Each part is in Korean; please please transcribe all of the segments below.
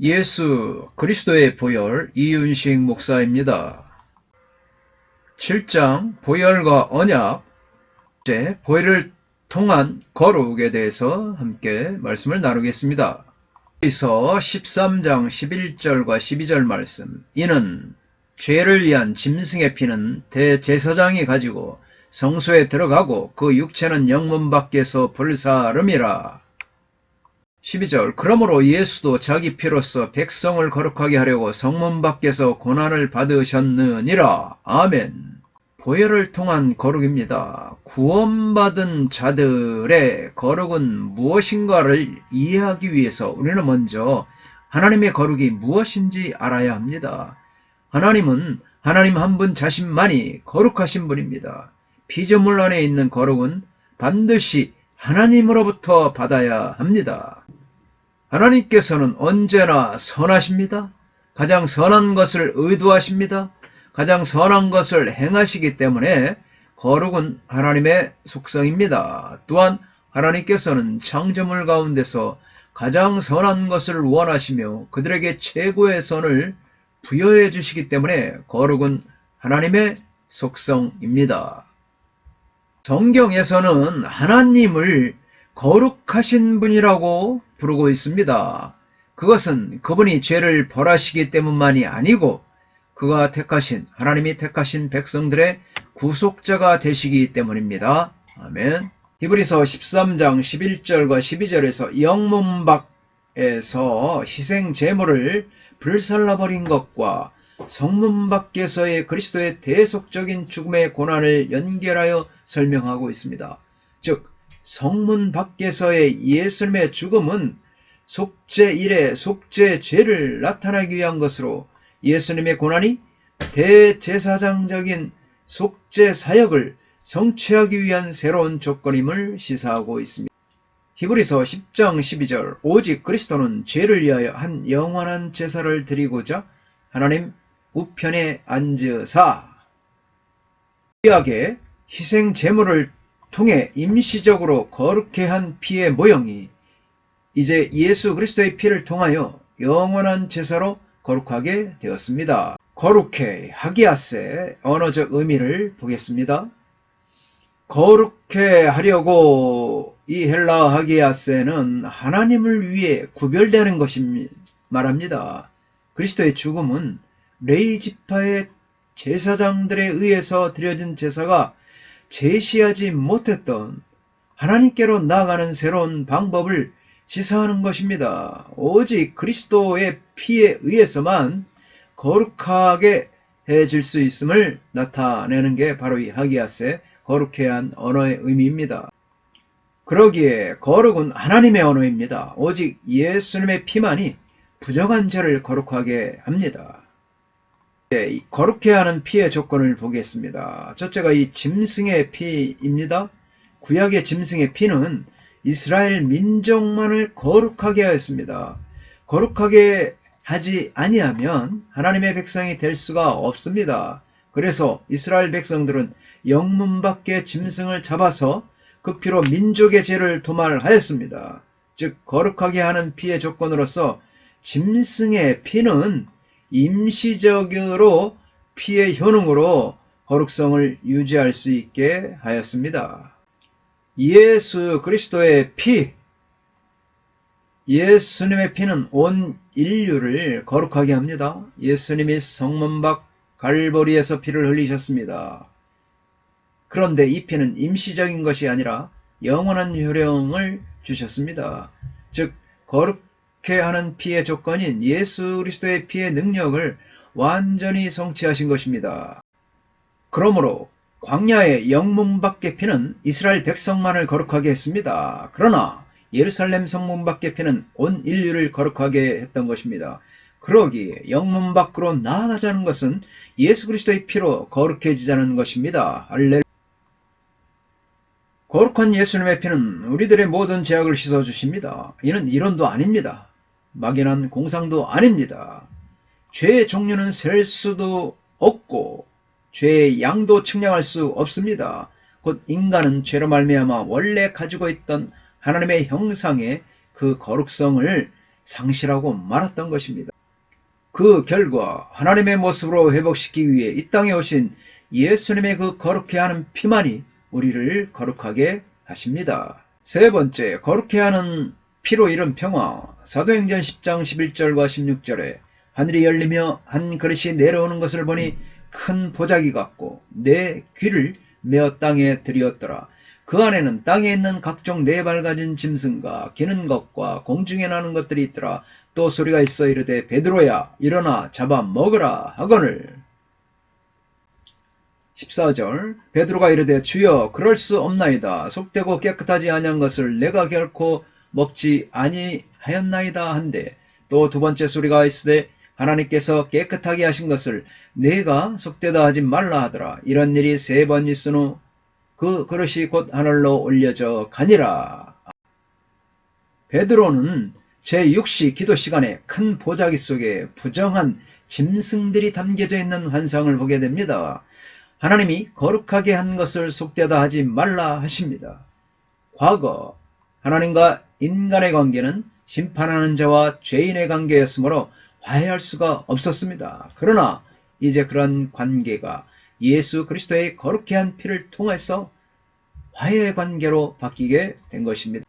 예수 그리스도의 보혈 이윤식 목사입니다. 7장 보혈과 언약 제 보혈을 통한 거룩에 대해서 함께 말씀을 나누겠습니다. 여기서 13장 11절과 12절 말씀 이는 죄를 위한 짐승의 피는 대제사장이 가지고 성소에 들어가고 그 육체는 영문 밖에서 불사름이라. 12절 그러므로 예수도 자기 피로써 백성을 거룩하게 하려고 성문 밖에서 고난을 받으셨느니라. 아멘. 보혈을 통한 거룩입니다. 구원받은 자들의 거룩은 무엇인가를 이해하기 위해서 우리는 먼저 하나님의 거룩이 무엇인지 알아야 합니다. 하나님은 하나님 한 분 자신만이 거룩하신 분입니다. 피조물 안에 있는 거룩은 반드시 하나님으로부터 받아야 합니다. 하나님께서는 언제나 선하십니다. 가장 선한 것을 의도하십니다. 가장 선한 것을 행하시기 때문에 거룩은 하나님의 속성입니다. 또한 하나님께서는 창조물 가운데서 가장 선한 것을 원하시며 그들에게 최고의 선을 부여해 주시기 때문에 거룩은 하나님의 속성입니다. 성경에서는 하나님을 거룩하신 분이라고 부르고 있습니다. 그것은 그분이 죄를 벌하시기 때문만이 아니고 그가 택하신 하나님이 택하신 백성들의 구속자가 되시기 때문입니다. 아멘. 히브리서 13장 11절과 12절에서 영문 밖에서 희생 제물을 불살라 버린 것과 성문 밖에서의 그리스도의 대속적인 죽음의 고난을 연결하여 설명하고 있습니다. 즉 성문 밖에서의 예수님의 죽음은 속죄 일의 속죄 죄를 나타나기 위한 것으로 예수님의 고난이 대제사장적인 속죄 사역을 성취하기 위한 새로운 조건임을 시사하고 있습니다. 히브리서 10장 12절 오직 그리스도는 죄를 위하여 한 영원한 제사를 드리고자 하나님 우편에 앉으사 귀하게 희생 제물을 통해 임시적으로 거룩해 한 피의 모형이 이제 예수 그리스도의 피를 통하여 영원한 제사로 거룩하게 되었습니다. 거룩해 하기야세 언어적 의미를 보겠습니다. 거룩해 하려고 이 헬라 하기야세는 하나님을 위해 구별되는 것입니다. 말합니다. 그리스도의 죽음은 레이 지파의 제사장들에 의해서 드려진 제사가 제시하지 못했던 하나님께로 나아가는 새로운 방법을 시사하는 것입니다. 오직 그리스도의 피에 의해서만 거룩하게 해질 수 있음을 나타내는 게 바로 이 하기야세 거룩해야 한 언어의 의미입니다. 그러기에 거룩은 하나님의 언어입니다. 오직 예수님의 피만이 부정한 자를 거룩하게 합니다. 네, 거룩해야 하는 피의 조건을 보겠습니다. 첫째가 이 짐승의 피입니다. 구약의 짐승의 피는 이스라엘 민족만을 거룩하게 하였습니다. 거룩하게 하지 아니하면 하나님의 백성이 될 수가 없습니다. 그래서 이스라엘 백성들은 영문 밖의 짐승을 잡아서 그 피로 민족의 죄를 도말하였습니다. 즉 거룩하게 하는 피의 조건으로서 짐승의 피는 임시적으로 피의 효능으로 거룩성을 유지할 수 있게 하였습니다. 예수 그리스도의 피, 예수님의 피는 온 인류를 거룩하게 합니다. 예수님이 성문 밖 갈보리에서 피를 흘리셨습니다. 그런데 이 피는 임시적인 것이 아니라 영원한 효령을 주셨습니다. 즉 거룩 해 하는 피의 조건인 예수 그리스도의 피의 능력을 완전히 성취하신 것입니다. 그러므로 광야의 영문 밖의 피는 이스라엘 백성만을 거룩하게 했습니다. 그러나 예루살렘 성문 밖의 피는 온 인류를 거룩하게 했던 것입니다. 그러기에 영문 밖으로 나아가자는 것은 예수 그리스도의 피로 거룩해지자는 것입니다. 할렐 거룩한 예수님의 피는 우리들의 모든 죄악을 씻어주십니다. 이는 이론도 아닙니다. 막연한 공상도 아닙니다. 죄의 종류는 셀 수도 없고 죄의 양도 측량할 수 없습니다. 곧 인간은 죄로 말미암아 원래 가지고 있던 하나님의 형상의 그 거룩성을 상실하고 말았던 것입니다. 그 결과 하나님의 모습으로 회복시키기 위해 이 땅에 오신 예수님의 그 거룩해 하는 피만이 우리를 거룩하게 하십니다. 세 번째, 거룩해 하는 피로 이룬 평화. 사도행전 10장 11절과 16절에 하늘이 열리며 한 그릇이 내려오는 것을 보니 큰 보자기 같고 내 귀를 메어 땅에 들이었더라. 그 안에는 땅에 있는 각종 네 발 가진 짐승과 기는 것과 공중에 나는 것들이 있더라. 또 소리가 있어 이르되 베드로야 일어나 잡아 먹으라 하거늘. 14절 베드로가 이르되 주여 그럴 수 없나이다. 속되고 깨끗하지 아니한 것을 내가 결코 먹지 아니하였나이다 한데 또 두 번째 소리가 있으되 하나님께서 깨끗하게 하신 것을 내가 속되다 하지 말라 하더라. 이런 일이 세 번 있은 후 그 그릇이 곧 하늘로 올려져 가니라. 베드로는 제6시 기도 시간에 큰 보자기 속에 부정한 짐승들이 담겨져 있는 환상을 보게 됩니다. 하나님이 거룩하게 한 것을 속되다 하지 말라 하십니다. 과거 하나님과 인간의 관계는 심판하는 자와 죄인의 관계였으므로 화해할 수가 없었습니다. 그러나 이제 그런 관계가 예수 그리스도의 거룩해 한 피를 통해서 화해의 관계로 바뀌게 된 것입니다.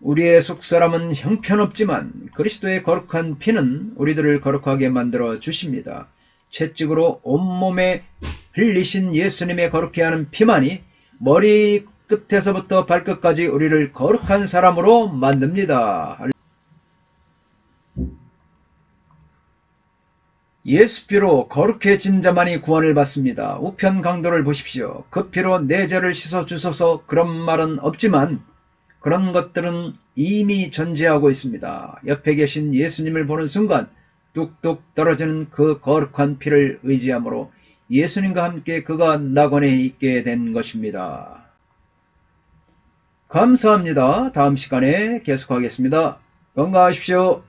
우리의 속사람은 형편없지만 그리스도의 거룩한 피는 우리들을 거룩하게 만들어 주십니다. 채찍으로 온몸에 흘리신 예수님의 거룩해 하는 피만이 머리 끝에서부터 발끝까지 우리를 거룩한 사람으로 만듭니다. 예수 피로 거룩해진 자만이 구원을 받습니다. 우편 강도를 보십시오. 그 피로 내 죄를 씻어 주소서 그런 말은 없지만 그런 것들은 이미 존재하고 있습니다. 옆에 계신 예수님을 보는 순간 뚝뚝 떨어지는 그 거룩한 피를 의지함으로 예수님과 함께 그가 낙원에 있게 된 것입니다. 감사합니다. 다음 시간에 계속하겠습니다. 건강하십시오.